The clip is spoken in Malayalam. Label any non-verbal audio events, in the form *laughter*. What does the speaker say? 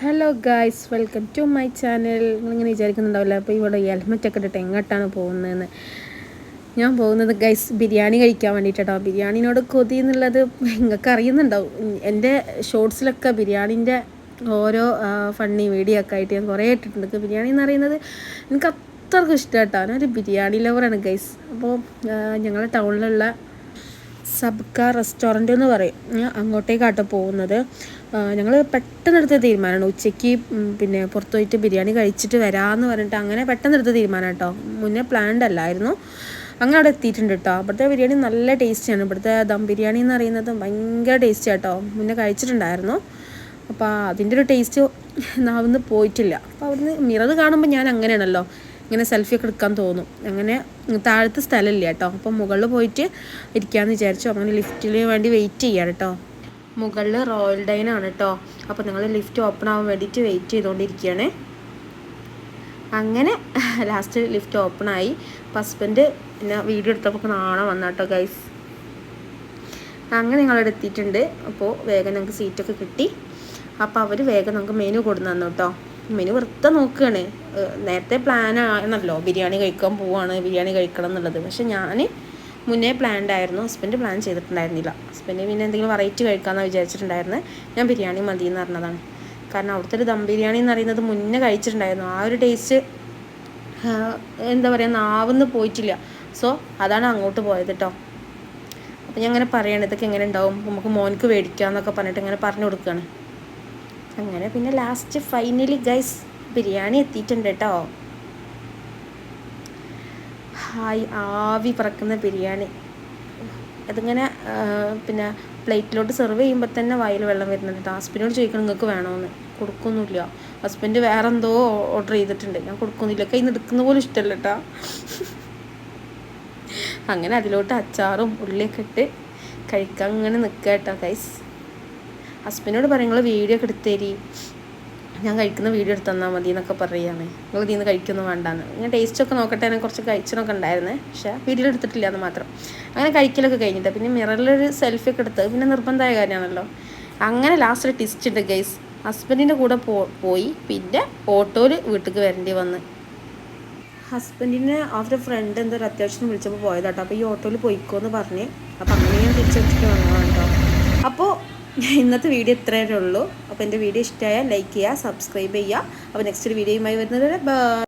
Hello guys welcome to my channel നിങ്ങളിങ്ങനെ വിചാരിക്കുന്നുണ്ടാവില്ല. അപ്പോൾ ഇവിടെ ഹെൽമെറ്റൊക്കെ ഇട്ടിട്ട് എങ്ങോട്ടാണ് പോകുന്നതെന്ന്. ഞാൻ പോകുന്നത് ഗൈസ് ബിരിയാണി കഴിക്കാൻ വേണ്ടിയിട്ടോ ബിരിയാണിനോട് കൊതി എന്നുള്ളത് നിങ്ങൾക്ക് അറിയുന്നുണ്ടാവും എന്റെ ഷോർട്സിലൊക്കെ ബിരിയാണിന്റെ ഓരോ ഫണ്ണി വീഡിയോ ഒക്കെ ആയിട്ട് ഞാൻ കുറേ ഇട്ടിട്ടുണ്ട്. ബിരിയാണി എന്ന് പറയുന്നത് എനിക്ക് അത്രക്കും ഇഷ്ടമായിട്ടാണ് ഞാനൊരു ബിരിയാണി ലവറാണ് ഗൈസ് അപ്പോൾ ഞങ്ങളുടെ ടൗണിലുള്ള സബ്ക റെസ്റ്റോറന്റ് എന്ന് പറയും. അങ്ങോട്ടേക്കാട്ടോ പോകുന്നത്. ഞങ്ങൾ പെട്ടെന്ന് എടുത്ത തീരുമാനമാണ് ഉച്ചയ്ക്ക് പിന്നെ പുറത്തു പോയിട്ട് ബിരിയാണി കഴിച്ചിട്ട് വരാമെന്ന് പറഞ്ഞിട്ട് അങ്ങനെ പെട്ടെന്ന് എടുത്ത തീരുമാനം കേട്ടോ മുന്നേ പ്ലാൻഡ് അല്ലായിരുന്നു. അങ്ങനെ അവിടെ എത്തിയിട്ടുണ്ട് കേട്ടോ അവിടുത്തെ ബിരിയാണി നല്ല ടേസ്റ്റിയാണ്. ഇവിടുത്തെ ദം ബിരിയാണി എന്ന് പറയുന്നത് ഭയങ്കര ടേസ്റ്റി കേട്ടോ മുന്നേ കഴിച്ചിട്ടുണ്ടായിരുന്നു. അപ്പോൾ അതിന്റെ ഒരു ടേസ്റ്റ് നാവിന്ന് പോയിട്ടില്ല. അപ്പോൾ അവിടുന്ന് മിറത് കാണുമ്പോൾ ഞാൻ അങ്ങനെയാണല്ലോ. ഇങ്ങനെ സെൽഫി ഒക്കെ എടുക്കാൻ തോന്നും. അങ്ങനെ താഴത്തെ സ്ഥലമില്ല കേട്ടോ. അപ്പം മുകളിൽ പോയിട്ട് ഇരിക്കാമെന്ന് വിചാരിച്ചു. അങ്ങനെ ലിഫ്റ്റിന് വേണ്ടി വെയിറ്റ് ചെയ്യാം കേട്ടോ. മുകളിൽ റോയൽ ഡൈൻ ആണ് കേട്ടോ. അപ്പോൾ നിങ്ങൾ ലിഫ്റ്റ് ഓപ്പൺ ആവാൻ വേണ്ടിയിട്ട് വെയിറ്റ് ചെയ്തുകൊണ്ടിരിക്കുകയാണ് അങ്ങനെ ലാസ്റ്റ് ലിഫ്റ്റ് ഓപ്പൺ ആയി. ഹസ്ബൻഡ് പിന്നെ വീഡിയോ എടുത്തപ്പോൾ നാണം വന്ന കേട്ടോ ഗൈസ് അങ്ങനെ ഞങ്ങളവിടെ എത്തിയിട്ടുണ്ട്. അപ്പോൾ വേഗം ഞങ്ങൾക്ക് സീറ്റൊക്കെ കിട്ടി. അപ്പോൾ അവർ വേഗം നമുക്ക് മെനു കൊടുന്നു തന്നു കേട്ടോ. മെനു വെറുതെ നോക്കുകയാണ് നേരത്തെ പ്ലാൻ ആണല്ലോ ബിരിയാണി കഴിക്കാൻ പോവാണ് ബിരിയാണി കഴിക്കണം എന്നുള്ളത്. പക്ഷെ ഞാൻ മുന്നേ പ്ലാൻഡ് ആയിരുന്നു. Husband plan ചെയ്തിട്ടുണ്ടായിരുന്നില്ല. ഹസ്ബൻഡ് പിന്നെ എന്തെങ്കിലും വെറൈറ്റി കഴിക്കാമെന്ന് വിചാരിച്ചിട്ടുണ്ടായിരുന്നു. ഞാൻ ബിരിയാണി മതി എന്ന് പറഞ്ഞതാണ്. കാരണം അവിടുത്തെ ഒരു ദം ബിരിയാണി എന്ന് പറയുന്നത് മുന്നേ കഴിച്ചിട്ടുണ്ടായിരുന്നു. ആ ഒരു ടേസ്റ്റ് എന്താ പറയുക നാവെന്ന് പോയിട്ടില്ല. സോ അതാണ് അങ്ങോട്ട് പോയത് കേട്ടോ അപ്പം ഞാൻ അങ്ങനെ പറയണം ഇതൊക്കെ എങ്ങനെ ഉണ്ടാവും? നമുക്ക് മോനക്ക് മേടിക്കാമെന്നൊക്കെ പറഞ്ഞിട്ട് ഇങ്ങനെ പറഞ്ഞു കൊടുക്കുകയാണ് അങ്ങനെ പിന്നെ ലാസ്റ്റ് ഫൈനലി ഗൈസ് ബിരിയാണി എത്തിയിട്ടുണ്ട് കേട്ടോ ഹായ് ആവി പറക്കുന്ന ബിരിയാണി. അതിങ്ങനെ പിന്നെ പ്ലേറ്റിലോട്ട് സെർവ് ചെയ്യുമ്പോൾ തന്നെ വായിൽ വെള്ളം വരുന്നുണ്ട് ഹസ്ബൻഡിനോട് ചോദിക്കണം നിങ്ങൾക്ക് വേണമെന്ന് കൊടുക്കൊന്നുമില്ല. ഹസ്ബൻഡ് വേറെ എന്തോ ഓർഡർ ചെയ്തിട്ടുണ്ട്. ഞാൻ കൊടുക്കുന്നില്ല. കയ്യിൽ നിന്ന് എടുക്കുന്ന പോലും ഇഷ്ടമല്ല കേട്ടോ അങ്ങനെ അതിലോട്ട് അച്ചാറും ഉള്ളിയൊക്കെ ഇട്ട് കഴിക്കാൻ ഇങ്ങനെ നിൽക്കുക കേട്ടോ ഗൈസ് ഹസ്ബൻഡിനോട് പറയും നിങ്ങൾ വീഡിയോ ഒക്കെ എടുത്തേരി. ഞാൻ കഴിക്കുന്ന വീഡിയോ എടുത്ത് തന്നാൽ മതി എന്നൊക്കെ പറയുകയാണ് നിങ്ങൾ ഇതിൽ നിന്ന് കഴിക്കുന്നു വേണ്ടാന്ന്. ഞാൻ ടേസ്റ്റൊക്കെ നോക്കട്ടെ അതിനെ കുറച്ച് കഴിച്ചതൊക്കെ ഉണ്ടായിരുന്നേ. പക്ഷേ വീഡിയോ എടുത്തിട്ടില്ല എന്ന് മാത്രം. അങ്ങനെ കഴിക്കലൊക്കെ കഴിഞ്ഞിട്ട് പിന്നെ മിററിലൊരു സെൽഫി ഒക്കെ എടുത്ത് പിന്നെ നിർബന്ധമായ കാര്യമാണല്ലോ. അങ്ങനെ ലാസ്റ്റ് ടിസ്റ്റ് ഉണ്ട് ഗൈസ് ഹസ്ബൻഡിന്റെ കൂടെ പോയി പിന്നെ ഓട്ടോയിൽ വീട്ടിലേക്ക് വരേണ്ടി വന്ന്. ഹസ്ബൻഡിനെ അവരുടെ ഫ്രണ്ട് എന്തൊരു അത്യാവശ്യം വിളിച്ചപ്പോൾ പോയതാട്ടോ. അപ്പോൾ ഈ ഓട്ടോയിൽ പോയിക്കോ എന്ന് പറഞ്ഞ്. അപ്പോൾ അങ്ങനെ ഞാൻ തിരിച്ചു *laughs* ഇന്നത്തെ വീഡിയോ ഇത്രയേ ഉള്ളൂ അപ്പോൾ എന്റെ വീഡിയോ ഇഷ്ടമായാൽ ലൈക്ക് ചെയ്യുക സബ്സ്ക്രൈബ് ചെയ്യുക. അപ്പോൾ നെക്സ്റ്റ് ഒരു വീഡിയോയുമായി വരുന്നത് ബൈ.